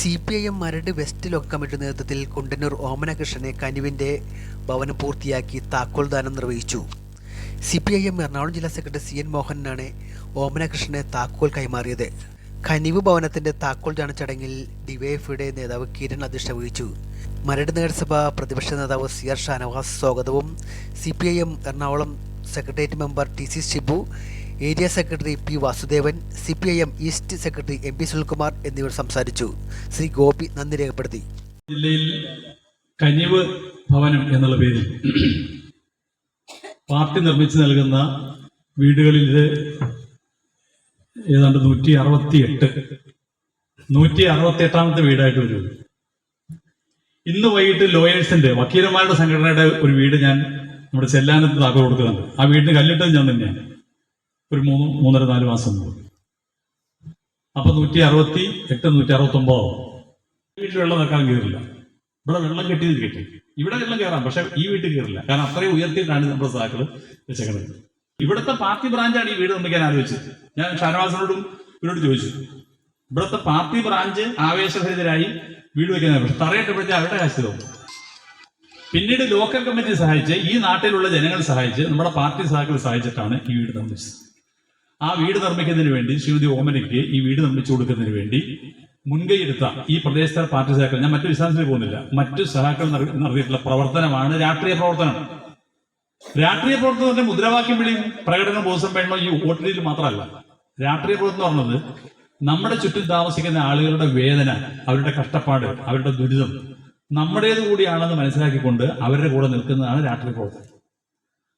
C P I M Maradu west local നേതൃത്വത്തിൽ കുണ്ടന്നൂർ ഓമനകൃഷ്ണനെ കനുവിന്റെ ഭവനം പൂർത്തിയാക്കി താക്കോൽദാനം നിർവഹിച്ചു. C P I M Ernakulam ജില്ലാ സെക്രട്ടറി സി എൻ മോഹനാണ് ഓമനകൃഷ്ണനെ താക്കോൽ കൈമാറിയത്. കനിവ് ഭവനത്തിന്റെ താക്കോൽ ദാന ചടങ്ങിൽ ഡിവൈഎഫ്ഐയുടെ നേതാവ് കിരൺ അധ്യക്ഷത വഹിച്ചു. മരട് നഗരസഭ പ്രതിപക്ഷ നേതാവ് സി ആർ ഷാനവാസ് സ്വാഗതവും C P I M Ernakulam secretariat member T C Shibu area secretary P Vasudevan C P I M east secretary M P Sunilkumar എന്നിവർ സംസാരിച്ചു. ശ്രീ ഗോപി നന്ദി രേഖപ്പെടുത്തി. ജില്ലയിൽ കനിവ് ഭവനം എന്നുള്ള പേരിൽ പാർട്ടി നിർമ്മിച്ചു നൽകുന്ന വീടുകളിൽ ഏതാണ്ട് നൂറ്റി അറുപത്തി എട്ട് നൂറ്റി അറുപത്തി എട്ടാമത്തെ വീടായിട്ട് വരും ഇന്ന് വൈകിട്ട് ലോയേഴ്സിന്റെ വക്കീലന്മാരുടെ സംഘടനയുടെ ഒരു വീട് ഞാൻ നമ്മുടെ ചെല്ലാനത്ത് താക്കോൽ കൊടുക്കുന്നുണ്ട്. ആ വീടിന് കല്ലിട്ടത് ഞാൻ തന്നെയാണ്. ഒരു മൂന്ന് മൂന്നര നാല് മാസം മുമ്പ്. അപ്പൊ നൂറ്റി അറുപത്തി എട്ട് നൂറ്റി അറുപത്തി ഒമ്പതാവും വീട്ടിൽ വെള്ളം നിൽക്കാൻ കയറില്ല. ഇവിടെ വെള്ളം കെട്ടിയത് കെട്ടി. ഇവിടെ വെള്ളം കയറാം പക്ഷെ ഈ വീട്ടിൽ കയറില്ല. കാരണം അത്രയും ഉയർത്തിയിട്ടാണ് നമ്മുടെ സാക്കൾ വെച്ചേക്കുന്നത് ഇവിടുത്തെ പാർട്ടി ബ്രാഞ്ചാണ് ഈ വീട് നിർമ്മിക്കാൻ ആലോചിച്ചത്. ഞാൻ ഷാനവാസിനോടും ഇവരോട് ചോദിച്ചു. ഇവിടുത്തെ പാർട്ടി ബ്രാഞ്ച് ആവേശഭരിതരായി വീട് വെക്കുന്നത് പക്ഷെ തറയിട്ടപ്പോഴത്തെ അവരുടെ കാശ് തോന്നും പിന്നീട് ലോക്കൽ കമ്മിറ്റി സഹായിച്ച് ഈ നാട്ടിലുള്ള ജനങ്ങൾ സഹായിച്ച് നമ്മുടെ പാർട്ടി സഹാക്കൾ സഹായിച്ചിട്ടാണ് ഈ വീട് നിർമ്മിച്ചത്. ആ വീട് നിർമ്മിക്കുന്നതിന് വേണ്ടി ശ്രീമതി ഓമനയ്ക്ക് ഈ വീട് നിർമ്മിച്ചു കൊടുക്കുന്നതിന് വേണ്ടി മുൻകൈയെടുത്ത ഈ പ്രദേശത്തെ പാർട്ടി സഹാക്കൾ ഞാൻ മറ്റു വിശദാംശത്തിൽ പോകുന്നില്ല. മറ്റു സഹാക്കൾ നട- നടത്തിയിട്ടുള്ള പ്രവർത്തനമാണ് രാഷ്ട്രീയ പ്രവർത്തനം. രാഷ്ട്രീയ പ്രവർത്തനത്തിന്റെ മുദ്രാവാക്യം വിളിയും പ്രകടനം പൊതുസമ്മേളനം ഈ വോട്ടിൽ മാത്രമല്ല. രാഷ്ട്രീയ പ്രവർത്തനം പറഞ്ഞത് നമ്മുടെ ചുറ്റും താമസിക്കുന്ന ആളുകളുടെ വേദന അവരുടെ കഷ്ടപ്പാട് അവരുടെ ദുരിതം നമ്മുടേത് കൂടിയാണെന്ന് മനസ്സിലാക്കിക്കൊണ്ട് അവരുടെ കൂടെ നിൽക്കുന്നതാണ് രാഷ്ട്രീയ പ്രവർത്തനം.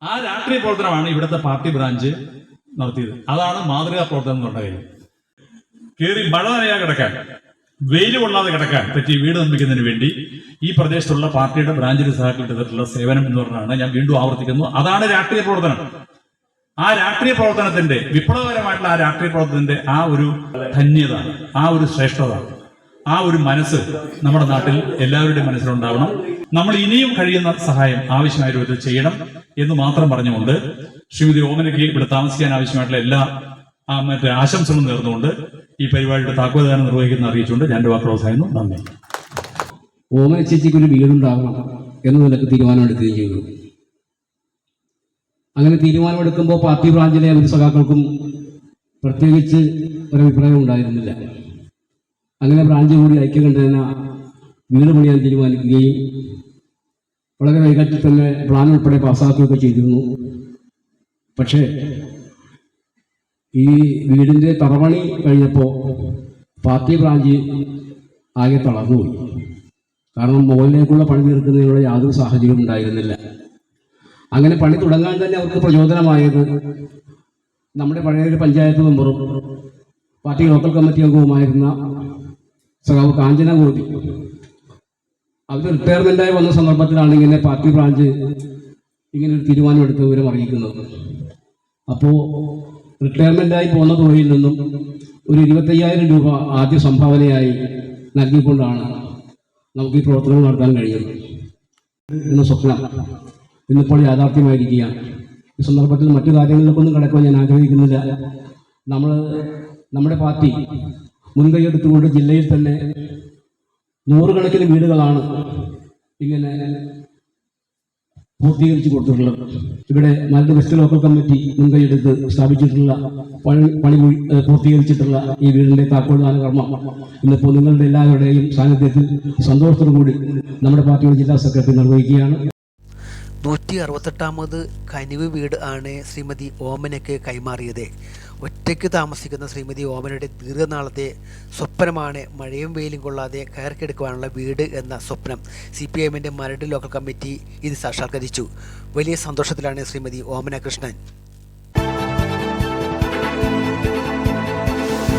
ആ രാഷ്ട്രീയ പ്രവർത്തനമാണ് ഇവിടുത്തെ പാർട്ടി ബ്രാഞ്ച് നടത്തിയത്. അതാണ് മാതൃകാ പ്രവർത്തനം എന്ന് പറഞ്ഞ കാര്യം. കയറി മഴ നനയാ കിടക്കാൻ വെയിൽ കൊള്ളാതെ കിടക്കാൻ പറ്റി വീട് നിർമ്മിക്കുന്നതിന് വേണ്ടി ഈ പ്രദേശത്തുള്ള പാർട്ടിയുടെ ബ്രാഞ്ചിന് സഹായിക്കപ്പെട്ടിട്ടുള്ള സേവനം എന്ന് പറഞ്ഞാണ് ഞാൻ വീണ്ടും ആവർത്തിക്കുന്നു. അതാണ് രാഷ്ട്രീയ പ്രവർത്തനം. ആ രാഷ്ട്രീയ പ്രവർത്തനത്തിന്റെ വിപ്ലവകരമായിട്ടുള്ള ആ രാഷ്ട്രീയ പ്രവർത്തനത്തിന്റെ ആ ഒരു ധന്യത ആ ഒരു ശ്രേഷ്ഠത ആ ഒരു മനസ്സ് നമ്മുടെ നാട്ടിൽ എല്ലാവരുടെയും മനസ്സിലുണ്ടാവണം. നമ്മൾ ഇനിയും കഴിയുന്ന സഹായം ആവശ്യമായ രൂപത്തിൽ ചെയ്യണം എന്ന് മാത്രം പറഞ്ഞുകൊണ്ട് ശ്രീമതി ഓമനയ്ക്ക് ഇവിടെ താമസിക്കാൻ ആവശ്യമായിട്ടുള്ള എല്ലാ മറ്റേ ആശംസകളും നേർന്നുകൊണ്ട് ഈ പരിപാടിയുടെ താക്കോൽദാനം നിർവഹിക്കുന്ന അറിയിച്ചുകൊണ്ട് ഞാൻ വാക്ക് പ്രോത്സാഹിക്കുന്നു. നന്ദി. ഓമന ചേച്ചിക്ക് ഒരു വീടുണ്ടാകണം എന്ന നിലയ്ക്ക് തീരുമാനമെടുക്കുകയും ചെയ്തു. അങ്ങനെ തീരുമാനമെടുക്കുമ്പോൾ പാർട്ടി ബ്രാഞ്ചിലെ ഒരു സഖാക്കൾക്കും പ്രത്യേകിച്ച് ഒരഭിപ്രായം ഉണ്ടായിരുന്നില്ല. അങ്ങനെ ബ്രാഞ്ച് കൂടി ഐക്യകണ്ഠേന വീട് പണിയാൻ തീരുമാനിക്കുകയും വളരെ വേഗത്തിൽ തന്നെ പ്ലാൻ ഉൾപ്പെടെ പാസ്സാക്കുകയൊക്കെ ചെയ്തിരുന്നു. പക്ഷേ ഈ വീടിന്റെ തറവണി കഴിഞ്ഞപ്പോൾ പാർട്ടി ബ്രാഞ്ച് ആകെ തളർന്നുപോയി. കാരണം മുകളിലേക്കുള്ള പണി തീർക്കുന്നതിനുള്ള യാതൊരു സാഹചര്യവും ഉണ്ടായിരുന്നില്ല. അങ്ങനെ പണി തുടങ്ങാൻ തന്നെ അവർക്ക് പ്രചോദനമായത് നമ്മുടെ പഴയ ഒരു പഞ്ചായത്ത് മെമ്പറും പാർട്ടി ലോക്കൽ കമ്മിറ്റി അംഗവുമായിരുന്ന സഖാവ് കാഞ്ചന ഗോപി. അവർ റിട്ടയർമെന്റായി വന്ന സന്ദർഭത്തിലാണ് ഇങ്ങനെ പാർട്ടി ബ്രാഞ്ച് ഇങ്ങനെ ഒരു തീരുമാനമെടുത്ത് വിവരം അറിയിക്കുന്നത് അപ്പോൾ റിട്ടയർമെന്റായി പോകുന്ന തുകയിൽ നിന്നും ഒരു ഇരുപത്തയ്യായിരം രൂപ ആദ്യ സംഭാവനയായി നൽകിക്കൊണ്ടാണ് നമുക്ക് ഈ പ്രവർത്തനം നടത്താൻ കഴിയുന്നത്. എന്ന സ്വപ്നം ഇന്നിപ്പോൾ യാഥാർത്ഥ്യമായിരിക്കുകയാണ്. ഈ സന്ദർഭത്തിൽ മറ്റു കാര്യങ്ങളിലേക്കൊന്നും കിടക്കുവാൻ ഞാൻ ആഗ്രഹിക്കുന്നില്ല. നമ്മൾ നമ്മുടെ പാർട്ടി മുൻകൈയെടുത്തുകൊണ്ട് ജില്ലയിൽ തന്നെ നൂറുകണക്കിന് വീടുകളാണ് ഇങ്ങനെ പൂർത്തീകരിച്ചു കൊടുത്തിട്ടുള്ളത്. ഇവിടെ നല്ല വെസ്റ്റ് ലോക്കൽ കമ്മിറ്റി മുൻകൈയെടുത്ത് സ്ഥാപിച്ചിട്ടുള്ള പണി പണി പൂർത്തീകരിച്ചിട്ടുള്ള ഈ വീടിന്റെ താക്കോൽദാന കർമ്മം. ഇന്നിപ്പോൾ നിങ്ങളുടെ എല്ലാവരുടെയും സാന്നിധ്യത്തിൽ സന്തോഷത്തോടു കൂടി നമ്മുടെ പാർട്ടിയുടെ ജില്ലാ സെക്രട്ടറി നിർവഹിക്കുകയാണ്. നൂറ്റി അറുപത്തെട്ടാമത് കനിവ് വീട് ആണ് ശ്രീമതി ഓമനയ്ക്ക് കൈമാറിയത്. ഒറ്റയ്ക്ക് താമസിക്കുന്ന ശ്രീമതി ഓമനയുടെ ദീർഘനാളത്തെ സ്വപ്നമാണ് മഴയും വെയിലും കൊള്ളാതെ കയർക്കെടുക്കുവാനുള്ള വീട് എന്ന സ്വപ്നം സി പി എമ്മിന്റെ മരട് ലോക്കൽ കമ്മിറ്റി ഇത് സാക്ഷാത്കരിച്ചു. വലിയ സന്തോഷത്തിലാണ് ശ്രീമതി ഓമന കൃഷ്ണൻ